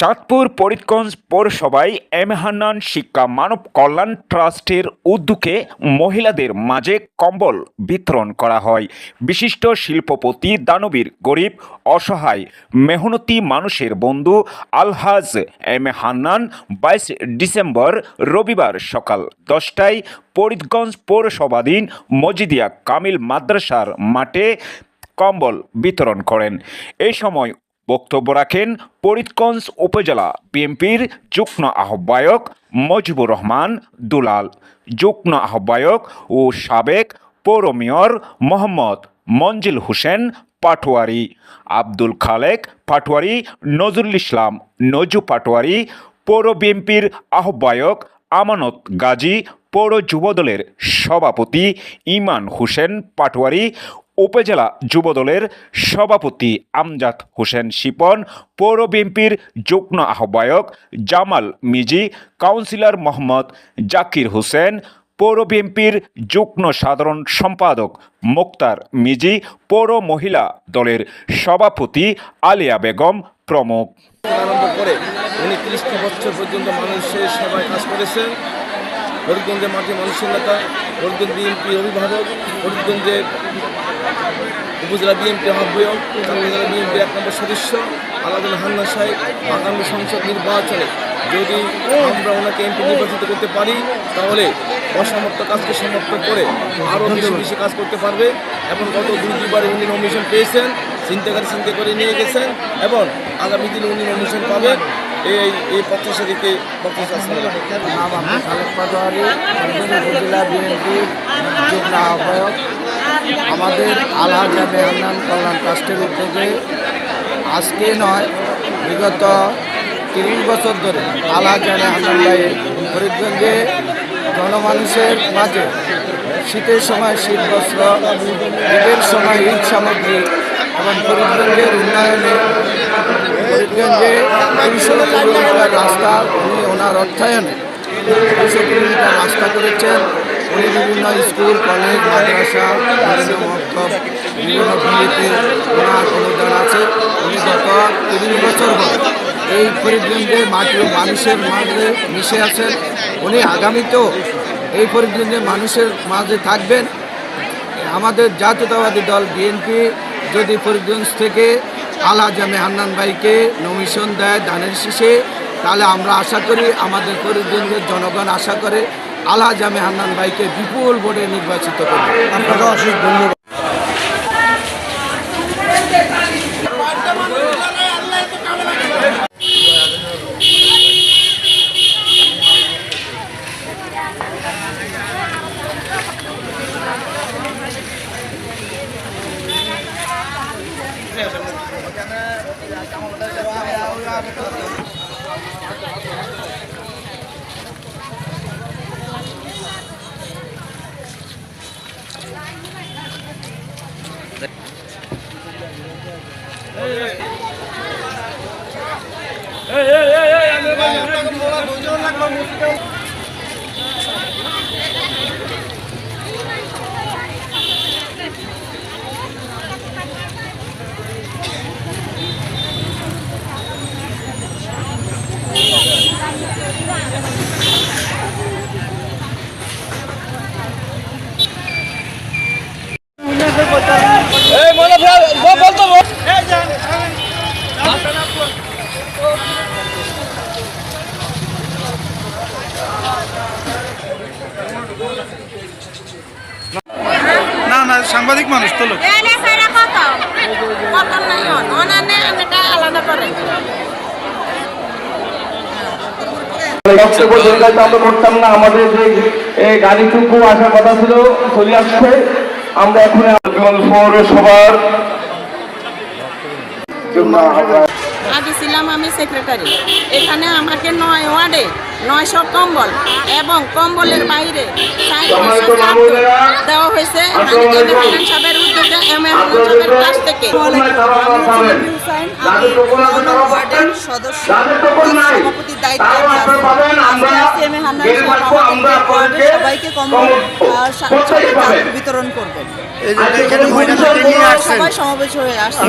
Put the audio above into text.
চাঁদপুর ফরিদগঞ্জ পৌরসভায় এম হান্নান শিক্ষা মানব কল্যাণ ট্রাস্টের উদ্যোগে মহিলাদের মাঝে কম্বল বিতরণ করা হয়। বিশিষ্ট শিল্পপতি দানবীর গরিব, অসহায়, মেহনতি মানুষের বন্ধু আলহাজ এম হান্নান বাইশ ডিসেম্বর রবিবার সকাল দশটায় ফরিদগঞ্জ পৌরসভাধীন মজিদিয়া কামিল মাদ্রাসার মাঠে কম্বল বিতরণ করেন। এই সময় বক্তব্য রাখেন ফরিদগঞ্জ উপজেলা বিএনপির যুগ্ম আহ্বায়ক মজিবুর রহমান দুলাল, যুগ্ম আহ্বায়ক ও সাবেক পৌর মেয়র মোহাম্মদ মঞ্জিল হোসেন পাটোয়ারি, আব্দুল খালেক পাটোয়ারি, নজরুল ইসলাম নজু পাটোয়ারি, পৌর বিএনপির আহ্বায়ক আমানত গাজী, পৌর যুবদলের সভাপতি ইমান হোসেন পাটোয়ারি উপজেলা যুবদলের সভাপতি আমজাদ হোসেন শিপন, পৌর বিএনপির যুগ্ম আহ্বায়ক জামাল মিজি, কাউন্সিলর মোহাম্মদ জাকির হোসেন, পৌর বিএনপির যুগ্ম সাধারণ সম্পাদক মুক্তার মিজি, পৌর মহিলা দলের সভাপতি আলিয়া বেগম প্রমুখ। করেছেন। ফরিদগঞ্জের মাঠে মানুষের নেতা ফরিদগঞ্জ বিএনপি অভিভাবক ফরিদগঞ্জের উপজেলা বিএনপি আহ্বায়ক, উপজেলা বিএনপির এক নম্বর সদস্য, আলাদুল হান্না সাহেব, আগামী সংসদ নির্বাচনে যদি আমরা ওনাকে এমপি নির্বাচিত করতে পারি, তাহলে অসমর্থ কাজকে সমর্থ করে আরও বেশি বেশি কাজ করতে পারবে এবং গত দুই দুইবার উনি নমিশন পেয়েছেন চিন্তাকারী চিন্তা করে নিয়ে গেছেন এবং আগামী দিনে উনি নমিশন পাবেন। এই এই প্রত্যাশা থেকে প্রত্যাশা উপজেলা বিএনপির আহ্বায়ক। আমাদের আলহাজ জামে হান্নান কল্যাণ ট্রাস্টের উদ্যোগে আজকে নয়, বিগত তিরিশ বছর ধরে আলহাজ জামে হান্নান ভাই ফরিদগঞ্জে জনমানুষের মাঝে শীতের সময় শীত বস্ত্র, ঈদের সময় ঈদ সামগ্রী এবং ফরিদগঞ্জের উন্নয়নে ফরিদগঞ্জে তিনশো কিলোমিটার রাস্তা উনি ওনার অর্থায়নে কিলোমিটার রাস্তা করেছেন। বিভিন্ন স্কুল, কলেজ, মাদ্রাসা, বিভিন্ন মক্তব, বিভিন্ন ওনার অনুদান আছে। উনি গত তিরিশ বছর এই ফরিদগঞ্জের মাটি মানুষের মাঝে মিশে আছেন। উনি আগামীতেও এই ফরিদগঞ্জের মানুষের মাঝে থাকবেন। আমাদের জাতীয়তাবাদী দল বিএনপি যদি ফরিদগঞ্জ থেকে আলা জামে হান্নান ভাইকে নমিশন দেয় দানের শীষে, তাহলে আমরা আশা করি আমাদের ফরিদগঞ্জের জনগণ আশা করে আলা জামে হান্নান ভাইকে বিপুল ভোটে নির্বাচিত করবে। আপনাকে অশেষ ধন্যবাদ। এই এই এই এই না না সাংবাদিক মানুষ তো লোক। বক্তব্য আমরা করতাম না আমাদের যে এই গাড়িটুকু আসার কথা ছিল চলে আসছে। আমরা এখন পৌরসভার আগে ছিলাম আমি সেক্রেটারি এখানে আমাকে নয় ওয়ার্ডে। নয়শো কম্বল এবং কম্বলের বাইরে দেওয়া হয়েছে সাহেবের উদ্যোগে এম এ সাহেবের কাছ থেকে। সদস্য সভাপতির দায়িত্বে সবাইকে কম্বল বিতরণ করবেন। এই যে এখানে মহিলাদেরকে নিয়ে আসছেন। সবাই সমাবেশ হয়ে আসছে।